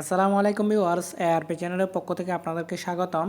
আসসালামু আলাইকুম viewers ARP চ্যানেলের পক্ষ থেকে আপনাদেরকে স্বাগতম।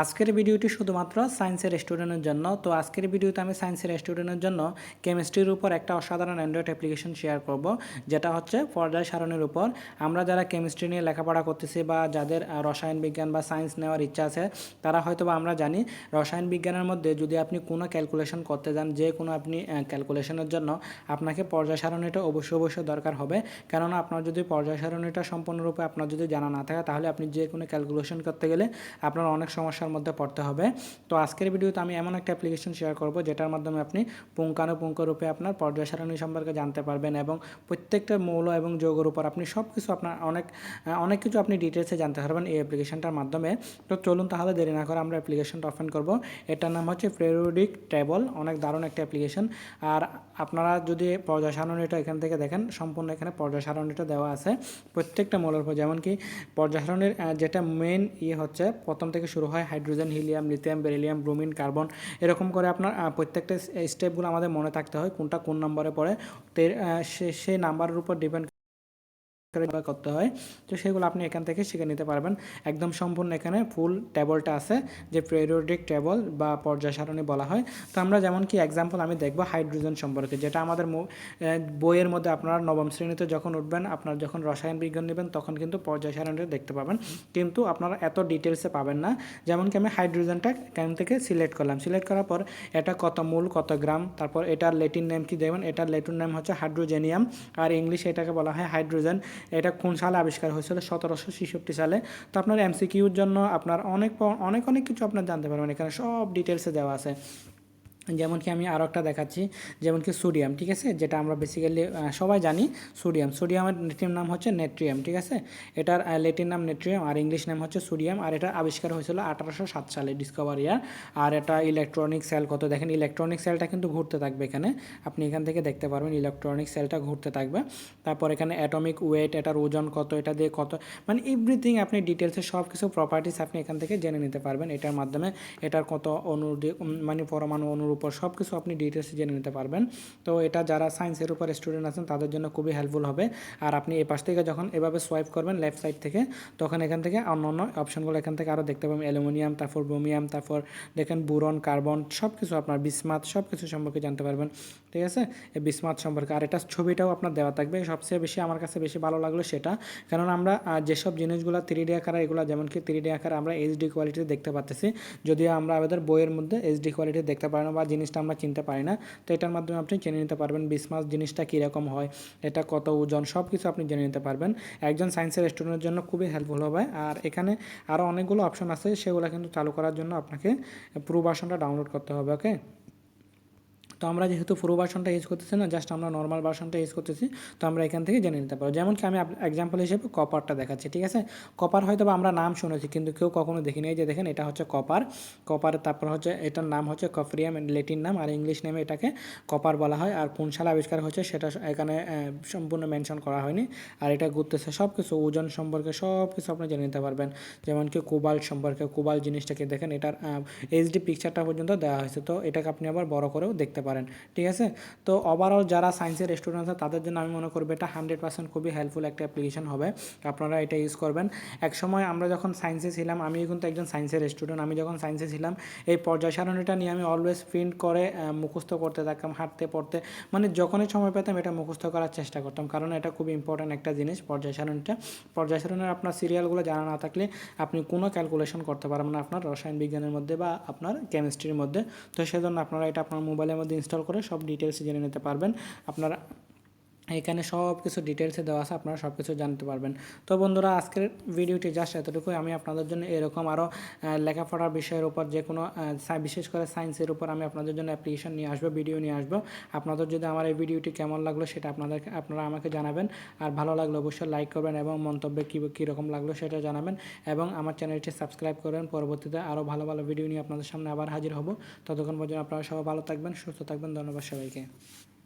আজকের ভিডিওটি শুধুমাত্র সায়েন্সের স্টুডেন্টের জন্য। তো আজকের ভিডিওতে আমি সায়েন্সের স্টুডেন্টের জন্য কেমিস্ট্রির উপর একটা অসাধারণ অ্যান্ড্রয়েড অ্যাপ্লিকেশন শেয়ার করব, যেটা হচ্ছে পর্যায় সারণের উপর। আমরা যারা কেমিস্ট্রি নিয়ে লেখাপড়া করতেছি বা যাদের রসায়ন বিজ্ঞান বা সায়েন্স নেওয়ার ইচ্ছা আছে, তারা হয়তো বা আমরা জানি, রসায়ন বিজ্ঞানের মধ্যে যদি আপনি কোনো ক্যালকুলেশন করতে যান, যে কোনো আপনি ক্যালকুলেশনের জন্য, আপনাকে পর্যায় সারণীটা অবশ্যই অবশ্যই দরকার হবে। কেননা আপনার যদি পর্যায় সারণীটা সম্পূর্ণরূপে আপনার যদি জানা না থাকে, তাহলে আপনি যে কোনো ক্যালকুলেশন করতে গেলে আপনার অনেক সমস্যার মধ্যে পড়তে হবে। তো আজকের ভিডিওতে আমি এমন একটা অ্যাপ্লিকেশন শেয়ার করব, যেটার মাধ্যমে আপনি পুঙ্খানুপুঙ্খরূপে আপনার পর্যায় সারণী সম্পর্কে জানতে পারবেন এবং প্রত্যেকটা মৌল এবং যৌগের উপর আপনি সব কিছু আপনার অনেক অনেক কিছু আপনি ডিটেলসে জানতে পারবেন এই অ্যাপ্লিকেশনটার মাধ্যমে। তো চলুন তাহলে দেরি না করে আমরা অ্যাপ্লিকেশনটা ওপেন করব। এটার নাম হচ্ছে পেরিওডিক টেবল অনেক দারুণ একটা অ্যাপ্লিকেশন আর আপনারা যদি পর্যায় সারণীটা এখান থেকে দেখেন, সম্পূর্ণ এখানে পর্যায় সারণীটা দেওয়া আছে। প্রত্যেকটা মৌলের উপর যেমন কি পর্যাহরণের যেটা মেন ইয়ে হচ্ছে, প্রথম থেকে শুরু হয় hydrogen, helium, lithium, beryllium, bromine, carbon, এরকম করে আপনার প্রত্যেকটা স্টেপগুলো আমাদের মনে থাকতে হয় কোনটা কোন নম্বরে পড়ে। সেই নাম্বারের উপর ডিপেন্ড করতে হয়। তো সেগুলো আপনি এখান থেকে শিখে নিতে পারবেন। একদম সম্পূর্ণ এখানে ফুল টেবলটা আছে, যে পিরিয়ডিক টেবল বা পর্যায় সারণী বলা হয়। তো আমরা যেমন কি এক্সাম্পল আমি দেখব হাইড্রোজেন সম্পর্কে, যেটা আমাদের বইয়ের মধ্যে আপনারা নবম শ্রেণীতে যখন উঠবেন, আপনার যখন রসায়ন বিজ্ঞান নেবেন, তখন কিন্তু পর্যায় সারণীটা দেখতে পাবেন। কিন্তু আপনারা এত ডিটেলসে পাবেন না। যেমন কি আমি হাইড্রোজেনটা কেন থেকে সিলেক্ট করলাম। সিলেক্ট করার পর এটা কত মূল, কত গ্রাম, তারপর এটার লেটিন নেম কি দেখবেন এটার লেটিন নেম হচ্ছে হাইড্রোজেনিয়াম আর ইংলিশে এটাকে বলা হয় হাইড্রোজেন এটা কোন সালে আবিষ্কার হয়েছিল? সতেরোশো ছেষট্টি সালে। তো আপনার এমসিকিউর জন্য আপনার অনেক অনেক অনেক কিছু আপনার জানতে পারবেন। এখানে সব ডিটেলসে দেওয়া আছে। যেমন কি আমি আরও একটা দেখাচ্ছি যেমন কি সোডিয়াম, ঠিক আছে? যেটা আমরা বেসিক্যালি সবাই জানি, সোডিয়াম। সোডিয়ামের লেটিন নাম হচ্ছে নেট্রিয়াম, ঠিক আছে? এটার লেটিন নাম নেট্রিয়াম, আর ইংলিশ নাম হচ্ছে সোডিয়াম, আর এটা আবিষ্কার হয়েছিল আঠারোশো সাত সালে ডিসকভার ইয়ার আর এটা ইলেকট্রনিক সেল কত? দেখেন ইলেকট্রনিক সেলটা কিন্তু ঘুরতে থাকবে এখানে। আপনি এখান থেকে দেখতে পারবেন ইলেকট্রনিক সেলটা ঘুরতে থাকবে। তারপর এখানে অ্যাটমিক ওয়েট এটার ওজন কত, এটা দিয়ে কত মানে এভরিথিং আপনি ডিটেলসে সব কিছু প্রপার্টিস আপনি এখান থেকে জেনে নিতে পারবেন। এটার মাধ্যমে এটার কত অনু মানে পরমাণু অনুর উপর সব কিছু আপনি ডিটেলসে জেনে নিতে পারবেন। তো এটা যারা সায়েন্সের উপর স্টুডেন্ট আছেন, তাদের জন্য খুবই হেল্পফুল হবে। আর আপনি এই পাশ থেকে যখন এভাবে সোয়াইপ করবেন লেফট সাইড থেকে, তখন এখান থেকে অন্য অন্য অপশনগুলো এখান থেকে আরও দেখতে পাবেন। অ্যালুমিনিয়াম, তারপর ব্রোমিয়াম, তারপর দেখেন বুরন, কার্বন সব কিছু আপনার বিসমাত সব কিছু সম্পর্কে জানতে পারবেন। ঠিক আছে? এই বিসমাত সম্পর্কে। আর এটা ছবিটাও আপনার দেওয়া থাকবে। সবচেয়ে বেশি আমার কাছে বেশি ভালো লাগল সেটা। কারণ আমরা যেসব জিনিসগুলো থ্রি ডি আকারে, এগুলো যেমন কি থ্রি ডি আকারে আমরা এইচডি কোয়ালিটি দেখতে পাচ্ছি যদিও আমরা আমাদের বইয়ের মধ্যে এইচডি কোয়ালিটি দেখতে পারি না বা জিনিসটা আমরা চিনতে পারি না। তো এটার মাধ্যমে আপনি জেনে নিতে পারবেন বিসমাস জিনিসটা কীরকম হয়, এটা কত ওজন সব কিছু আপনি জেনে নিতে পারবেন। একজন সায়েন্সের স্টুডেন্টের জন্য খুবই হেল্পফুল হবে। আর এখানে আরও অনেকগুলো অপশন আছে, সেগুলো কিন্তু চালু করার জন্য আপনাকে প্রুভ ভার্সনটা ডাউনলোড করতে হবে ওকে তো আমরা যেহেতু পুরো ভার্সনটা ইউজ করতেছি না জাস্ট আমরা নর্মাল ভার্সনটা ইউজ করতেছি, তো আমরা এখান থেকে জেনে নিতে পারব। যেমন কি আমি এক্সাম্পল হিসেবে কপারটা দেখাচ্ছি, ঠিক আছে? কপার হয়তো বা আমরা নাম শুনেছি, কিন্তু কেউ কখনো দেখিনি। যে দেখেন, এটা হচ্ছে কপার কপার তারপর হচ্ছে, এটার নাম হচ্ছে কফরিয়াম লেটিন নাম, আর ইংলিশ নেমে এটাকে কপার বলা হয়, আর কোন সালে আবিষ্কার হচ্ছে সেটা এখানে সম্পূর্ণ মেনশন করা হয়নি। আর এটা ঘুরতেছে সব কিছু ওজন সম্পর্কে সব কিছু আপনি জেনে নিতে পারবেন। যেমন কি কোবাল সম্পর্কে কোবাল জিনিসটাকে দেখেন, এটার এইচডি পিকচারটা পর্যন্ত দেওয়া হয়েছে, তো এটাকে আপনি আবার বড় করেও দেখতে পারেন ঠিক আছে? তো ওভারঅল যারা সায়েন্সের স্টুডেন্ট আছে, তাদের জন্য আমি মনে করব এটা হান্ড্রেড পার্সেন্ট খুবই হেল্পফুল একটা অ্যাপ্লিকেশন হবে। আপনারা এটা ইউজ করবেন। এক সময় আমরা যখন সায়েন্সে ছিলাম আমি কিন্তু একজন সায়েন্সের স্টুডেন্ট আমি যখন সায়েন্সে ছিলাম, এই পর্যায় সারণীটা নিয়ে আমি অলওয়েজ প্রিন্ট করে মুখস্থ করতে থাকতাম, হাঁটতে, পড়তে মানে যখনই সময় পেতাম এটা মুখস্থ করার চেষ্টা করতাম। কারণ এটা খুব ইম্পর্ট্যান্ট একটা জিনিস পর্যায় সারণীটা পর্যায় সারণের আপনার সিরিয়ালগুলো জানা না থাকলে আপনি কোনো ক্যালকুলেশন করতে পারবেন না আপনার রসায়ন বিজ্ঞানের মধ্যে বা আপনার কেমিস্ট্রির মধ্যে। তো সেজন্য আপনারা এটা আপনার মোবাইলের মধ্যে ইনস্টল করে সব ডিটেলস জেনে নিতে পারবেন। আপনারা এখানে সব কিছু ডিটেলসে দেওয়া আছে, আপনারা সব কিছু জানতে পারবেন। তো বন্ধুরা, আজকের ভিডিওটি জাস্ট এতটুকুই। আমি আপনাদের জন্য এরকম আরও লেখাপড়ার বিষয়ের উপর যে কোনো বিশেষ করে সায়েন্সের উপর আমি আপনাদের জন্য অ্যাপ্লিকেশন নিয়ে আসব ভিডিও নিয়ে আসব। আপনাদের যদি আমার এই ভিডিওটি কেমন লাগল সেটা আপনাদেরকে, আপনারা আমাকে জানাবেন। আর ভালো লাগলে অবশ্যই লাইক করবেন এবং মন্তব্যে কী কীরকম লাগল সেটা জানাবেন। এবং আমার চ্যানেলটি সাবস্ক্রাইব করবেন। পরবর্তীতে আরও ভালো ভালো ভিডিও নিয়ে আপনাদের সামনে আবার হাজির হব। ততক্ষণ পর্যন্ত আপনারা সবাই ভালো থাকবেন, সুস্থ থাকবেন। ধন্যবাদ সবাইকে।